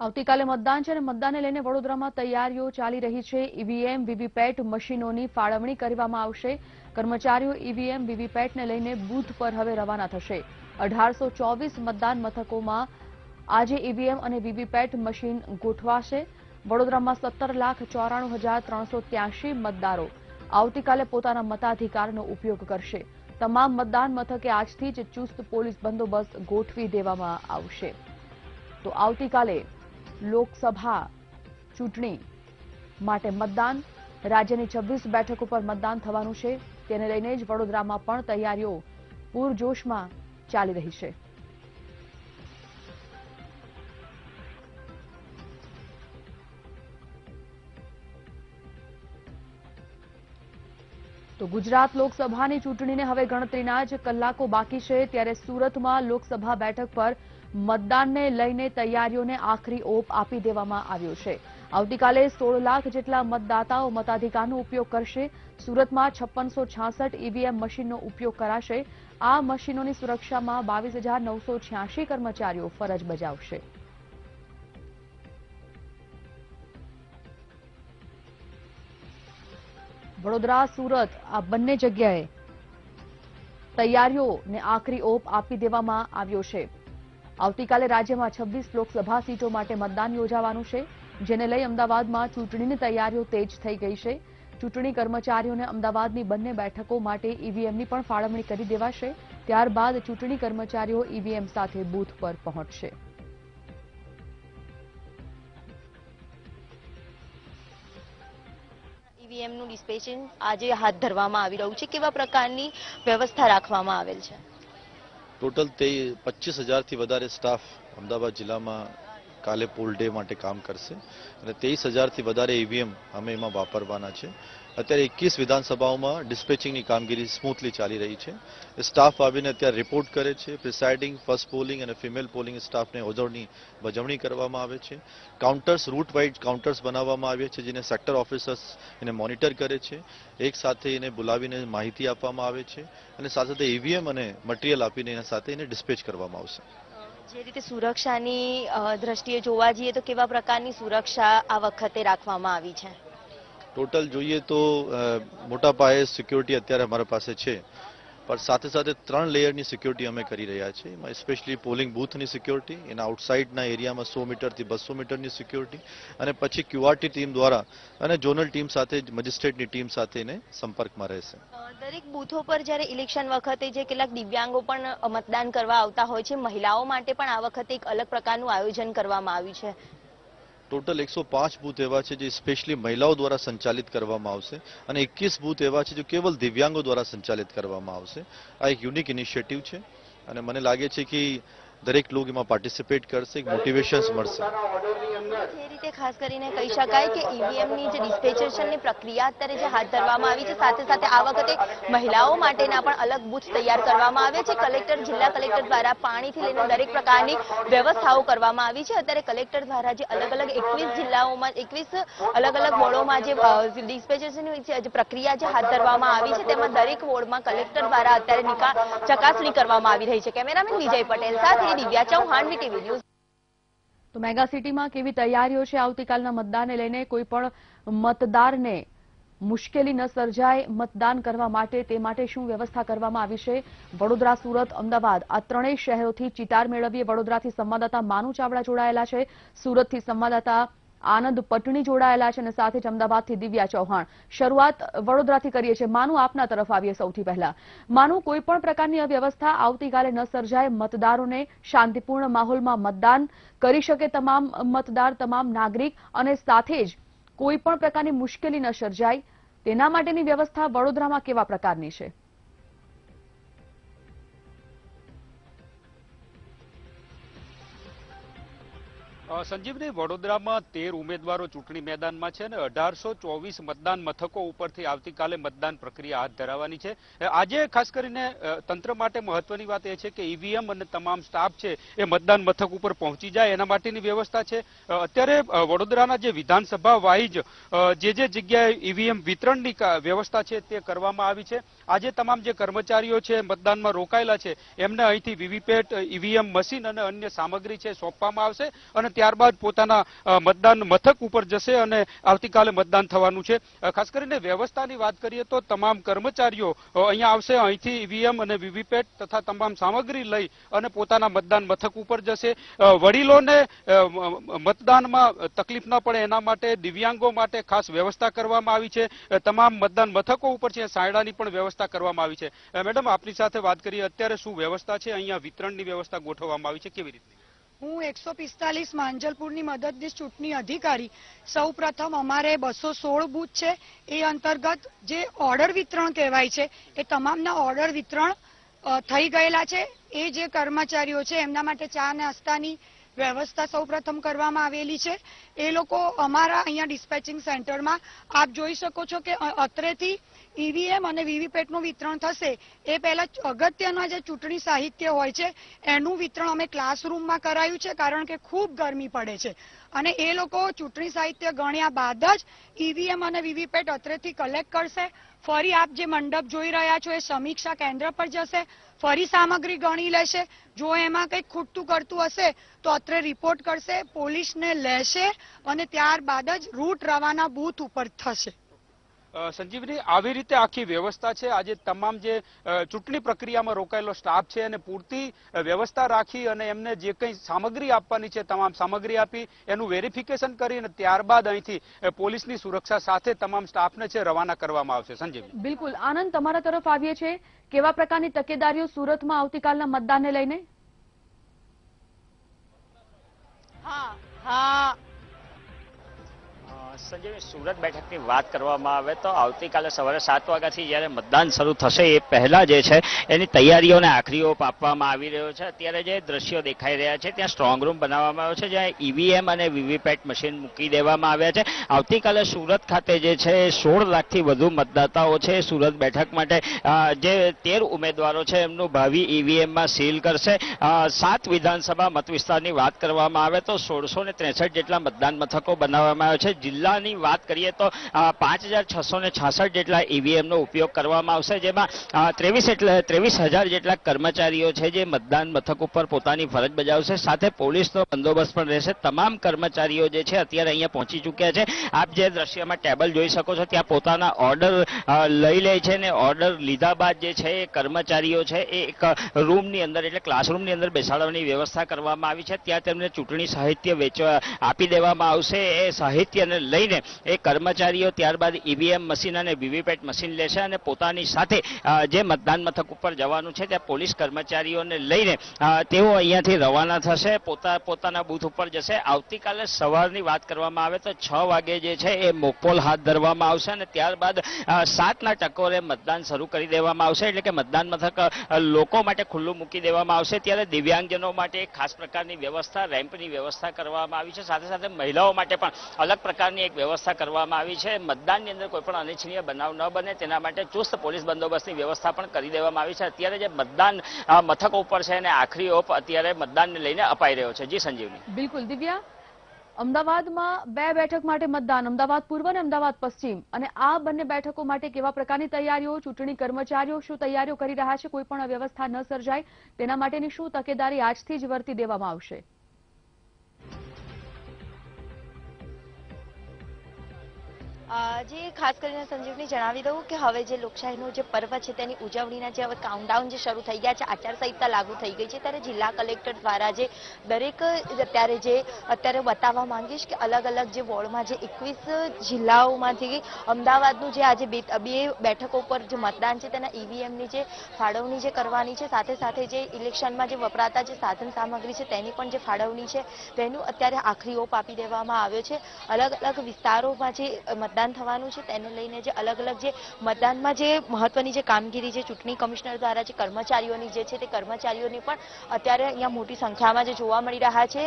આવતીકાલે મતદાન છે અને મતદાનને લઈને વડોદરામાં તૈયારીઓ ચાલી રહી છે. ઈવીએમ, વીવીપેટ મશીનોની ફાળવણી કરવામાં આવશે. કર્મચારીઓ ઈવીએમ, વીવીપેટને લઈને બૂથ પર હવે રવાના થશે. અઢારસો મતદાન મથકોમાં આજે ઈવીએમ અને વીવીપેટ મશીન ગોઠવાશે. વડોદરામાં સત્તર લાખ ચોરાણું હજાર ત્રણસો ત્યાંશી મતદારો આવતીકાલે પોતાના મતાધિકારનો ઉપયોગ કરશે. તમામ મતદાન મથકે આજથી જ ચુસ્ત પોલીસ બંદોબસ્ત ગોઠવી દેવામાં આવશે. તો આવતીકાલે લોકસભા ચૂંટણી માટે મતદાન. રાજ્યની છવ્વીસ બેઠક ઉપર મતદાન થવાનું છે. તેને લઈને જ વડોદરામાં પણ તૈયારીઓ પૂરજોશમાં ચાલી રહી છે. તો ગુજરાત લોકસભાની ચૂંટણીને હવે ગણતરીના જ કલાકો બાકી છે. ત્યારે સુરતમાં લોકસભા બેઠક પર મતદાનને લઈને તૈયારીઓને આખરી ઓપ આપી દેવામાં આવ્યો છે. આવતીકાલે સોળ લાખ જેટલા મતદાતાઓ મતાધિકારનો ઉપયોગ કરશે. સુરતમાં છપ્પનસો છાસઠ ઈવીએમ મશીનનો ઉપયોગ કરાશે. આ મશીનોની સુરક્ષામાં બાવીસ હજાર નવસો છ્યાસી કર્મચારીઓ ફરજ બજાવશે. વડોદરા, સુરત આ બંને જગ્યાએ તૈયારીઓને આખરી ઓપ આપી દેવામાં આવ્યો છે. આવતીકાલે રાજ્યમાં છવ્વીસ લોકસભા સીટો માટે મતદાન યોજાવાનું છે, જેને લઈ અમદાવાદમાં ચૂંટણીની તૈયારીઓ તેજ થઈ ગઈ છે. ચૂંટણી કર્મચારીઓને અમદાવાદની બંને બેઠકો માટે ઈવીએમની પણ ફાળવણી કરી દેવાશે, ત્યારબાદ ચૂંટણી કર્મચારીઓ ઈવીએમ સાથે બૂથ પર પહોંચશે. ઈવીએમનું ડિસ્પેચિંગ આજે હાથ ધરવામાં આવી રહ્યું છે. કેવા પ્રકારની વ્યવસ્થા રાખવામાં આવેલ છે? ટોટલ તે પચીસ હજારથી વધારે સ્ટાફ અમદાવાદ જિલ્લામાં કાલે પોલ ડે માટે કામ કરશે અને તેવીસ હજારથી વધારે ઈવીએમ અમે એમાં વાપરવાના છે. અત્યારે એકવીસ વિધાનસભાઓમાં ડિસ્પેચિંગની કામગીરી સ્મૂથલી ચાલી રહી છે. સ્ટાફ આવીને અત્યારે રિપોર્ટ કરે છે. પ્રિસાઇડિંગ ફર્સ્ટ પોલિંગ અને ફિમેલ પોલિંગ સ્ટાફને ઓજવણી બજવણી કરવામાં આવે છે. કાઉન્ટર્સ રૂટ વાઇઝ કાઉન્ટર્સ બનાવવામાં આવ્યા છે, જેને સેક્ટર ઓફિસર્સ એને મોનિટર કરે છે. એક સાથે એને બોલાવીને માહિતી આપવામાં આવે છે અને સાથે સાથે ઈવીએમ અને મટીરિયલ આપીને એના સાથે એને ડિસ્પેચ કરવામાં આવશે. જે રીતે સુરક્ષાની દ્રષ્ટિએ જોવા જઈએ તો કેવા પ્રકારની સુરક્ષા આ વખતે રાખવામાં આવી છે? ટોટલ જોઈએ તો મોટા પાયે સિક્યોરિટી અત્યારે અમારા પાસે છે. પણ સાથે સાથે ત્રણ લેયરની સિક્યોરિટી અમે કરી રહ્યા છીએ. એમાં સ્પેશિયલી પોલિંગ બૂથની સિક્યોરિટી એના આઉટસાઇડના એરિયામાં સો મીટરથી બસો મીટરની સિક્યોરિટી અને પછી ક્યુઆરટી ટીમ દ્વારા અને ઝોનલ ટીમ સાથે મજિસ્ટ્રેટની ટીમ સાથે એને સંપર્કમાં રહેશે. દરેક બૂથો પર જ્યારે ઇલેક્શન વખતે જે કેટલાક દિવ્યાંગો પણ મતદાન કરવા આવતા હોય છે, મહિલાઓ માટે પણ આ વખતે એક અલગ પ્રકારનું આયોજન કરવામાં આવ્યું છે. ટોટલ એકસો પાંચ બૂથ એવા છે જે સ્પેશિયલી મહિલાઓ દ્વારા સંચાલિત કરવામાં આવશે અને એકવીસ બૂથ એવા છે જે કેવલ દિવ્યાંગો દ્વારા સંચાલિત કરવામાં આવશે. આ એક યુનિક ઇનિશિયેટિવ છે અને મને લાગે છે કે દરેક લોકો એમાં પાર્ટિસિપેટ કરશે, એક મળશે. જે રીતે ખાસ કરીને કહી શકાય કે ઈવીએમની જે ડિસ્પેચેશનની પ્રક્રિયા અત્યારે જે હાથ ધરવામાં આવી છે, સાથે સાથે આ વખતે મહિલાઓ માટેના પણ અલગ બૂથ તૈયાર કરવામાં આવે છે. કલેક્ટર, જિલ્લા કલેક્ટર દ્વારા પાણીથી લઈને દરેક પ્રકારની વ્યવસ્થાઓ કરવામાં આવી છે. અત્યારે કલેક્ટર દ્વારા જે અલગ અલગ એકવીસ જિલ્લાઓમાં, એકવીસ અલગ અલગ વોર્ડોમાં જે ડિસ્પેચેશનની જે પ્રક્રિયા જે હાથ ધરવામાં આવી છે, તેમાં દરેક વોર્ડમાં કલેક્ટર દ્વારા અત્યારે ચકાસણી કરવામાં આવી રહી છે. કેમેરામેન વિજય પટેલ સાથે દિવ્યા ચૌહાણ વીટીવી ન્યૂઝ. તો મેગા સિટીમાં કેવી તૈયારીઓ છે? આવતીકાલના મતદાનને લઈને કોઈ પણ મતદારને મુશ્કેલી ન સર્જાય મતદાન કરવા માટે, તે માટે શું વ્યવસ્થા કરવામાં આવી છે? વડોદરા, સુરત, અમદાવાદ આ ત્રણેય શહેરોથી ચિતાર મેળવીએ. વડોદરાથી સંવાદદાતા માનુ ચાવડા જોડાયેલા છે. સુરતથી સંવાદદાતા આનંદ પટણી જોડાયેલા છે અને સાથે જ અમદાવાદથી દિવ્યા ચૌહાણ. શરૂઆત વડોદરાથી કરીએ છીએ. માનું આપના તરફ આવીએ સૌથી પહેલા. માનું, કોઈ પણ પ્રકારની અવ્યવસ્થા આવતીકાલે ન સર્જાય. મતદારોને શાંતિપૂર્ણ માહોલમાં મતદાન કરી શકે તમામ મતદાર, તમામ નાગરિક અને સાથે જ કોઈ પણ પ્રકારની મુશ્કેલી ન સર્જાય. તેના માટેની વ્યવસ્થા વડોદરામાં કેવા પ્રકારની છે? સંજીવની વડોદરામાં તેર ઉમેદવારો ચૂંટણી મેદાનમાં છે અને અઢારસો ચોવીસ મતદાન મથકો ઉપરથી આવતીકાલે મતદાન પ્રક્રિયા હાથ ધરાવવાની છે. આજે ખાસ કરીને તંત્ર માટે મહત્વની વાત એ છે કે ઈવીએમ અને તમામ સ્ટાફ છે એ મતદાન મથક ઉપર પહોંચી જાય એના માટેની વ્યવસ્થા છે. અત્યારે વડોદરાના જે વિધાનસભા વાઇઝ જે જે જગ્યાએ ઈવીએમ વિતરણની વ્યવસ્થા છે તે કરવામાં આવી છે. આજે તમામ જે કર્મચારીઓ છે મતદાનમાં રોકાયેલા છે એમને અહીંથી વીવીપેટ, ઈવીએમ મશીન અને અન્ય સામગ્રી છે સોંપવામાં આવશે અને ત્યારબાદ પોતાના મતદાન મથક ઉપર જશે અને આવતીકાલે મતદાન થવાનું છે. ખાસ કરીને વ્યવસ્થાની વાત કરીએ તો તમામ કર્મચારીઓ અહીંયા આવશે. અહીંથી ઈવીએમ અને વીવીપેટ તથા તમામ સામગ્રી લઈ અને પોતાના મતદાન મથક ઉપર જશે. વડીલોને મતદાનમાં તકલીફ ન પડે. એના માટે દિવ્યાંગો માટે ખાસ વ્યવસ્થા કરવામાં આવી છે. તમામ મતદાન મથકો ઉપર છે. સાયડાની પણ વ્યવસ્થા કરવામાં આવી છે. મેડમ, આપની સાથે વાત કરીએ. અત્યારે શું વ્યવસ્થા છે? અહીંયા વિતરણની વ્યવસ્થા ગોઠવવામાં આવી છે. કેવી રીતની હું એકસો પિસ્તાલીસ માંજલપુરની મદદનીશ ચૂંટણી અધિકારી. સૌ પ્રથમ અમારે બસો સોળ બૂથ છે. એ અંતર્ગત જે ઓર્ડર વિતરણ કહેવાય છે, એ તમામના ઓર્ડર વિતરણ થઈ ગયેલા છે. એ જે કર્મચારીઓ છે, એમના માટે ચા નાસ્તાની વ્યવસ્થા સૌપ્રથમ કરવામાં આવેલી છે. એ લોકો અમારા અહીંયા ડિસ્પેચિંગ સેન્ટરમાં આપ જોઈ શકો છો કે અત્રેથી ઈવીએમ અને વીવીપેટનું વિતરણ થશે. એ પહેલાં અગત્યના જે ચૂંટણી સાહિત્ય હોય છે, એનું વિતરણ અમે ક્લાસરૂમમાં કરાયું છે, કારણ કે ખૂબ ગરમી પડે છે. અને એ લોકો ચૂંટણી સાહિત્ય ગણ્યા બાદ જ ઈવીએમ અને વીવીપેટ અત્રેથી કલેક્ટ કરશે. ફરી આપ જે મંડપ જોઈ રહ્યા છો એ સમીક્ષા કેન્દ્ર પર જશે. ફરી સામગ્રી ગણી લેશે. જો એમાં કંઈક ખૂટતું કરતું હશે તો અત્રે રિપોર્ટ કરશે. પોલીસને લેશે અને ત્યારબાદ જ રૂટ રવાના બૂથ ઉપર થશે. સંજીવની આવી રીતે આખી વ્યવસ્થા છે. આજે તમામ જે ચૂંટણી પ્રક્રિયામાં રોકાયેલો સ્ટાફ છે અને પૂરતી વ્યવસ્થા રાખી અને એમને જે કંઈ સામગ્રી આપવાની છે તમામ સામગ્રી આપી એનું વેરિફિકેશન કરી અને ત્યારબાદ અહીંથી પોલીસની સુરક્ષા સાથે તમામ સ્ટાફને છે રવાના કરવામાં આવશે. સંજીવ બિલકુલ. આનંદ તમારા તરફ આવીએ છીએ. કેવા પ્રકારની તકેદારીઓ સુરતમાં આવતીકાલના મતદાનને લઈને? હા હા. સંજય સુરત બેઠકની વાત કરવામાં આવે તો આવતીકાલે સવારે સાત વાગ્યાથી જ્યારે મતદાન શરૂ થશે, એ પહેલાં જે છે, એની તૈયારીઓને આખરી ઓપ આપવામાં આવી રહ્યો છે. અત્યારે જે દ્રશ્યો દેખાઈ રહ્યા છે, ત્યાં સ્ટ્રોંગ રૂમ બનાવવામાં આવ્યો છે, જ્યાં ઈવીએમ અને વીવીપેટ મશીન મૂકી દેવામાં આવ્યા છે. આવતીકાલે સુરત ખાતે જે છે, સોળ લાખથી વધુ મતદાતાઓ છે સુરત બેઠક માટે. જે તેર ઉમેદવારો છે, એમનું ભાવિ ઈવીએમમાં સીલ કરશે. સાત વિધાનસભા મત વિસ્તારની વાત કરવામાં આવે તો સોળસો ત્રેસઠ જેટલા મતદાન મથકો બનાવવામાં આવ્યા છે. જિલ્લાની વાત કરીએ તો પાંચ હજાર છસો ને છાસઠ જેટલા ઈવીએમ નો ઉપયોગ કરવામાં આવશે, જેમાં ત્રેવીસ એટલે, ત્રેવીસ હજાર જેટલા કર્મચારીઓ છે જે મતદાન મથક ઉપર પોતાની ફરજ બજાવશે. સાથે પોલીસનો બંદોબસ્ત પણ રહેશે. તમામ કર્મચારીઓ જે છે અત્યારે અહીંયા પહોંચી ચૂક્યા છે. આપ જે દ્રશ્યમાં ટેબલ જોઈ શકો છો, ત્યાં પોતાના ઓર્ડર લઈ લે છે ને ઓર્ડર લીધા બાદ જે છે એ કર્મચારીઓ છે એ એક રૂમની અંદર એટલે ક્લાસરૂમની અંદર બેસાડવાની વ્યવસ્થા કરવામાં આવી છે. ત્યાં તેમને ચૂંટણી સાહિત્ય વેચવા આપી દેવામાં આવશે. એ સાહિત્યને લઈને એ કર્મચારીઓ ત્યારબાદ ઈવીએમ મશીન અને વીવીપેટ મશીન લેશે અને પોતાની સાથે જે મતદાન મથક ઉપર જવાનું છે, ત્યાં પોલીસ કર્મચારીઓને લઈને તેઓ અહીંયાથી રવાના થશે. પોતા, પોતાના બૂથ ઉપર જશે. આવતીકાલે સવારની વાત કરવામાં આવે તો છ વાગે જે છે એ મોકપોલ હાથ ધરવામાં આવશે અને ત્યારબાદ સાતના ટકોરે મતદાન શરૂ કરી દેવામાં આવશે. એટલે કે મતદાન મથક લોકો માટે ખુલ્લું મૂકી દેવામાં આવશે. ત્યારે દિવ્યાંગજનો માટે એક ખાસ પ્રકારની વ્યવસ્થા, રેમ્પની વ્યવસ્થા કરવામાં આવી છે. સાથે સાથે મહિલાઓ માટે પણ અલગ પ્રકારની એક વ્યવસ્થા કરવામાં આવી છે. મતદાનની અંદર કોઈ પણ અનિચ્છનીય બનાવ ન બને. તેના માટે ચુસ્ત પોલીસ બંદોબસ્તની વ્યવસ્થા પણ કરી દેવામાં આવી છે. અત્યારે જે મતદાન મથકો ઉપર છે અને આખરી ઓપ અત્યારે મતદાનને લઈને અપાઈ રહ્યો છે. જી, સંજીવની. બિલકુલ. દિવ્યા, અમદાવાદમાં બે બેઠક માટે મતદાન, અમદાવાદ પૂર્વ અને અમદાવાદ પશ્ચિમ. અને આ બંને બેઠકો માટે કેવા પ્રકારની તૈયારીઓ, ચૂંટણી કર્મચારીઓ શું તૈયારીઓ કરી રહ્યા છે? કોઈ પણ અવ્યવસ્થા ન સર્જાય. તેના માટેની શું તકેદારી આજથી જ વર્તી દેવામાં આવશે? જે ખાસ કરીને સંજીવની જણાવી દઉં કે હવે જે લોકશાહીનું જે પર્વ છે તેની ઉજવણીના જે હવે કાઉન્ટડાઉન જે શરૂ થઈ ગયા છે આચારસંહિતા લાગુ થઈ ગઈ છે, ત્યારે જિલ્લા કલેક્ટર દ્વારા જે દરેક અત્યારે જે અત્યારે બતાવવા માંગીશ કે અલગ અલગ જે વોર્ડમાં જે એકવીસ જિલ્લાઓમાંથી અમદાવાદનું જે આજે બે બેઠકો પર જે મતદાન છે તેના ઈવીએમની જે ફાળવણી જે કરવાની છે, સાથે સાથે જે ઇલેક્શનમાં જે વપરાતા જે સાધન સામગ્રી છે તેની પણ જે ફાળવણી છે, તેનું અત્યારે આખરી ઓપ આપી દેવામાં આવ્યો છે. અલગ અલગ વિસ્તારોમાં જે મતદાન થવાનું છે, તેને લઈને જે અલગ અલગ જે મતદાનમાં જે મહત્વની જે કામગીરી જે ચૂંટણી કમિશનર દ્વારા જે કર્મચારીઓની જે છે તે કર્મચારીઓની પણ અત્યારે અહીંયા મોટી સંખ્યામાં જે જોવા મળી રહ્યા છે.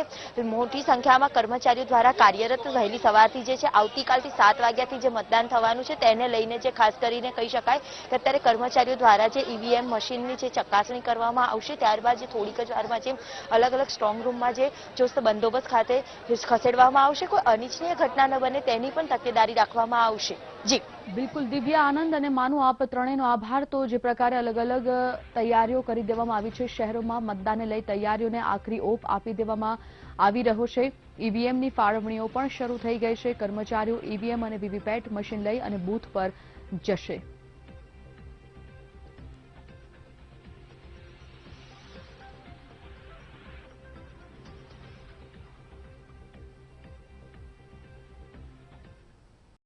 મોટી સંખ્યામાં કર્મચારીઓ દ્વારા કાર્યરત વહેલી સવારથી જે છે, આવતીકાલથી સાત વાગ્યાથી જે મતદાન થવાનું છે, તેને લઈને જે ખાસ કરીને કહી શકાય કે અત્યારે કર્મચારીઓ દ્વારા જે ઈવીએમ મશીનની જે ચકાસણી કરવામાં આવશે, ત્યારબાદ જે થોડીક જ વારમાં જે અલગ અલગ સ્ટ્રોંગ રૂમમાં જે ચુસ્ત બંદોબસ્ત ખાતે ખસેડવામાં આવશે. કોઈ અનિચ્છનીય ઘટના ન બને, તેની પણ તકેદારી રાખવામાં આવશે. જી. બિલકુલ. દિવ્યા આનંદ અને માનુ આપ ત્રણેયનો આભાર. તો જે પ્રકારે અલગ અલગ તૈયારીઓ કરી દેવામાં આવી છે, શહેરોમાં મતદાનને લઈ તૈયારીઓને આખરી ઓપ આપી દેવામાં આવી રહ્યો છે. ઈવીએમની ફાળવણીઓ પણ શરૂ થઈ ગઈ છે. કર્મચારીઓ ઈવીએમ અને વીવીપેટ મશીન લઈ અને બૂથ પર જશે.